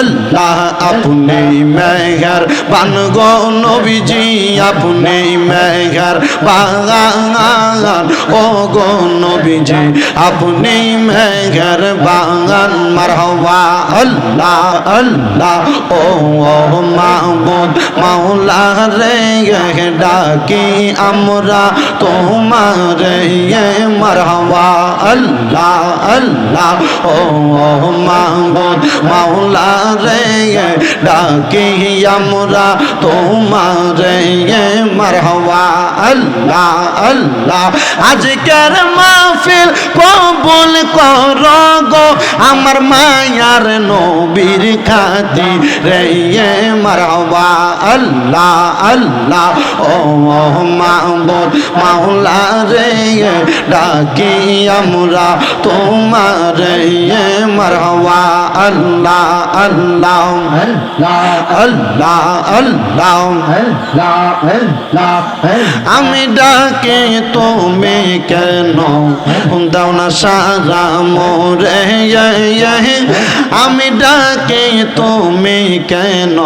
قل আল্লাহ আপনি মেঘর বান গো নবীজি, আপনি মেঘর বাগান। ও গো নবীজি, আপনি মেঘর বাগান। মারহবা আল্লাহ আল্লাহ, ও মাহবুদ মাওলা রে ডাকি আমরা, তোমার মারহবা আল্লাহ আল্লাহ, ও মাহবুদ মাওলা রে ডাকি আমরা তোমার মারহবা আল্লাহ আল্লাহ আজকের মাহফিল কবুল কর গো আমার মায়ার নবীর খাতি রে মারহবা আল্লাহ আল্লাহ ও মাহবুদ মাওলা রে ডাকি আমরা তোমার মারহবা আল্লাহ আল্লাহ আল্লাহ আল্লাহ আমি ডাকে তুমি কেন? দাও না সারা মোরে আমি ডাকে তুমি কেন?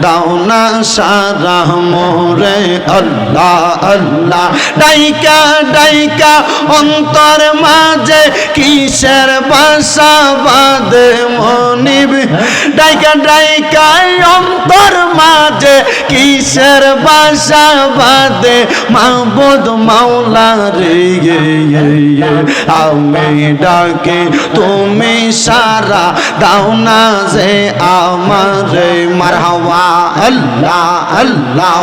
দাও না সারা মোরে, আল্লাহ আল্লাহ। ডাইকা ডাইকা, অন্তর মাঝে কিসের বাসা বাদে মনিব? ডাইকা ডাইকা অন্তর মাঝে কিসের বাসা বাদে মাহবুদ মাওলা রে। আমি ডাকে, তুমি সারা দাও না যে আমার মারহাওয়া আল্লাহ আল্লাহ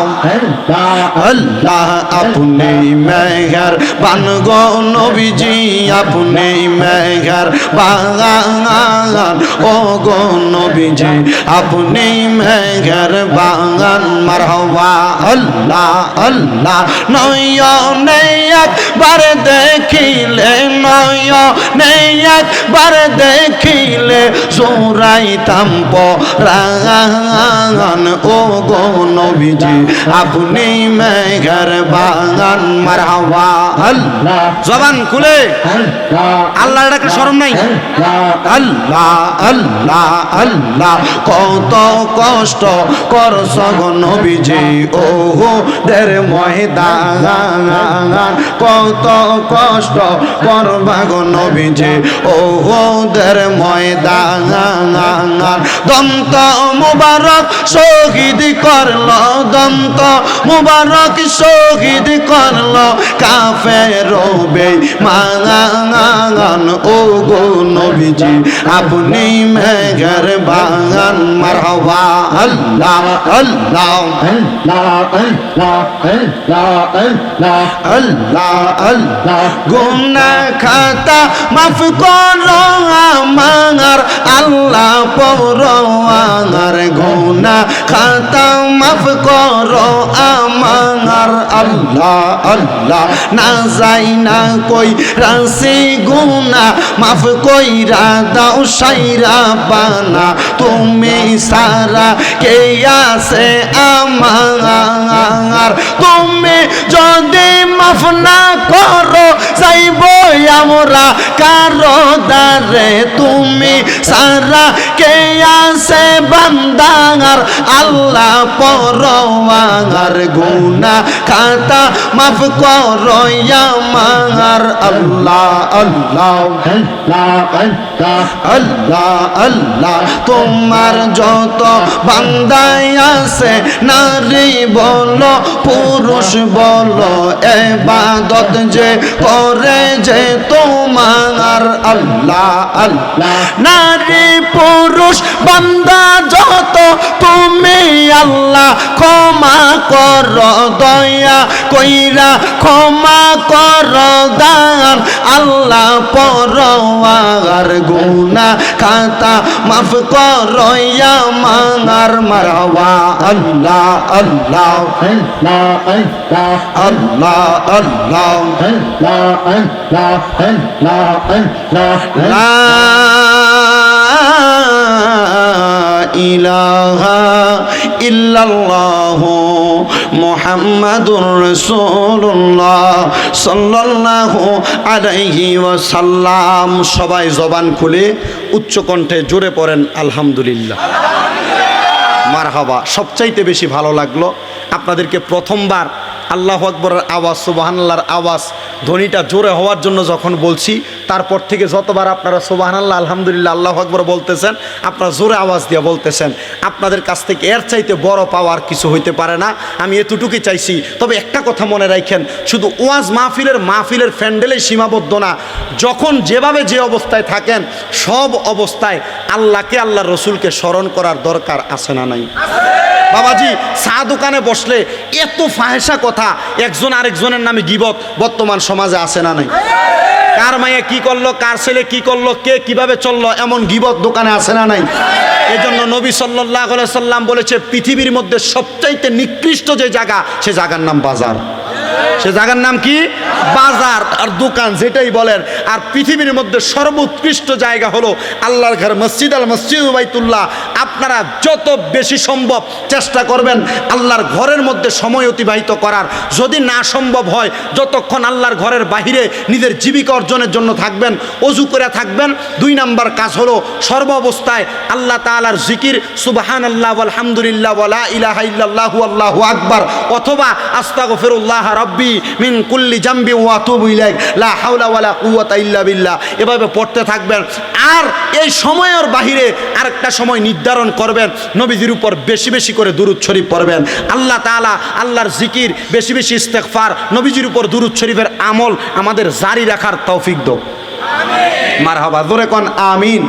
আল্লাহ আপনি মেঘর বান গো নবীজি আপনি মেঘর বাগান ও গো নবীজি আপনি মেঘর বাগান মারহবা আল্লাহ আল্লাহ নয়নে একবার দেখিলে নয়নে একবার দেখিলে জোরাইতাম পরান ও গো নবীজি, আপনি মেঘর বাগান মারহাবা আল্লাহ জবান খুলে। আল্লাহ ডাকে শরম নাই? আল্লাহ আল্লাহ আল্লাহ, কত কষ্ট করছ গো নবীজি, ওহো, দের ময়দান। কত কষ্ট করবা গো নবীজি, ওহো, দের ময়দান। দন্ত মুবারক শহীদ করল দন্ত মুবারক শহীদ করল কাফে রবে মাগান ও গো নবীজি আপনি মেঘর বাগান মারহবা আল্লাহ আল্লাহ আল্লাহ আল্লাহ গুনা খাতা মাফ করো আমার আল্লাহ পরোয়ার গুনা খাতা মাফ করো আমার আল্লাহ আল্লাহ। না যাই না কই রাসি গুনা মাফ কইরা দাও সাইরা বানা। তুমি সারা কে আছে আমার তুমি যদি মাফ না করো, যাইব আমরা কারও দারে তুমি সারা কে আছে বান্দার আল্লাহ পরওয়ার গুনা খাতা মাফ করো আমার আল্লাহ আল্লাহ আল্লাহ আল্লাহ। তোমার যত বান্দাই আছে, নারী বলো, পুরুষ বলো, এবাদত যে করে যে তোমার। আল্লাহ আল্লাহ, নারী পুরুষ বান্দা যত তুমি আল্লাহ ক্ষমা কর দয়া কইরা ক্ষমা কর দান। আল্লাহ পরওয়ার গুনা খাতা মাফ কর মাঙার মারওয়া। আল্লাহ আল্লাহ আল্লাহ আল্লাহ লা ইলাহা মুহাম্মাদুর রাসূলুল্লাহ সাল্লাল্লাহু আলাইহি ওয়াসাল্লাম। সবাই জবান খুলে উচ্চ কণ্ঠে জোরে পড়েন, আলহামদুলিল্লাহ। মারহাবা, সবচাইতে বেশি ভালো লাগল আপনাদেরকে প্রথমবার আল্লাহ আকবরের আওয়াজ সুবাহান্লার আওয়াজ ধ্বনিটা জোরে হওয়ার জন্য যখন বলছি, তারপর থেকে যতবার আপনারা সুবাহান্লাহ আলহামদুলিল্লাহ, আল্লাহ আকবর বলতেছেন, আপনারা জোরে আওয়াজ দিয়ে বলতেছেন। আপনাদের কাছ থেকে এর চাইতে বড় পাওয়ার কিছু হইতে পারে না, আমি এতটুকুই চাইছি। তবে একটা কথা মনে রাখেন, শুধু ওয়াজ মাহফিলের মাহফিলের ফ্যান্ডেলে সীমাবদ্ধ না, যখন যেভাবে যে অবস্থায় থাকেন, সব অবস্থায় আল্লাহকে আল্লাহ রসুলকে স্মরণ করার দরকার আছে না নাই? বাবাজি, চা দোকানে বসলে এত ফাহেসা কথা একজন আরেকজনের নামে গিবত বর্তমান সমাজে আছে না নাই? কার মাইয়া কি করল, কার ছেলে কি করল, কে কীভাবে চলল, এমন গিবত দোকানে আছে না নাই? এই জন্য নবী সাল্লাহ সাল্লাম বলেছে, পৃথিবীর মধ্যে সবচাইতে নিকৃষ্ট যে জায়গা, সে জায়গার নাম বাজার। সে জায়গার নাম কি? বাজার। আর দোকান যেটাই বলেন, আর পৃথিবীর মধ্যে সর্বোৎকৃষ্ট জায়গা হলো আল্লাহর ঘর, মসজিদ আল মসজিদ বাইতুল্লাহ আপনারা যত বেশি সম্ভব চেষ্টা করবেন আল্লাহর ঘরের মধ্যে সময় অতিবাহিত করার। যদি না সম্ভব হয়, যতক্ষণ আল্লাহর ঘরের বাহিরে নিজের জীবিকা অর্জনের জন্য থাকবেন, অজু করে থাকবেন, দুই নাম্বার কাজ হলো সর্বাবস্থায় আল্লাহ তাআলার জিকির সুবাহান আল্লাহ আলহামদুলিল্লাহ ওয়ালা ইলাহা ইল্লাল্লাহু আল্লাহু আকবার, অথবা আস্তাগফিরুল্লাহ রাব্বি মিন কুল্লি জাম্বি ওয়া আতুবু ইলাইক, লা হাওলা ওয়ালা কুওয়াতা ইল্লা বিল্লাহ। এভাবে পড়তে থাকবেন। আর এই সময়ের বাহিরে আরেকটা সময় নির্ধারণ করবেন, নবীজির উপর বেশি বেশি করে দুরুদ শরীফ পড়বেন। আল্লাহ তাআলা আল্লাহর জিকির, বেশি বেশি ইস্তেগফার, নবীজির উপর দুরুদ শরীফের আমল আমাদের জারি রাখার তৌফিক দো মারহাবা, জোরে কোন, আমিন।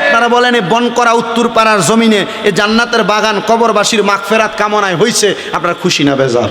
আপনারা বলেন এই বন করা উত্তর পাড়ার জমিনে এ জান্নাতের বাগান কবরবাসীর মাগফেরাত কামনায় হইছে, আপনারা খুশি না, বেজার?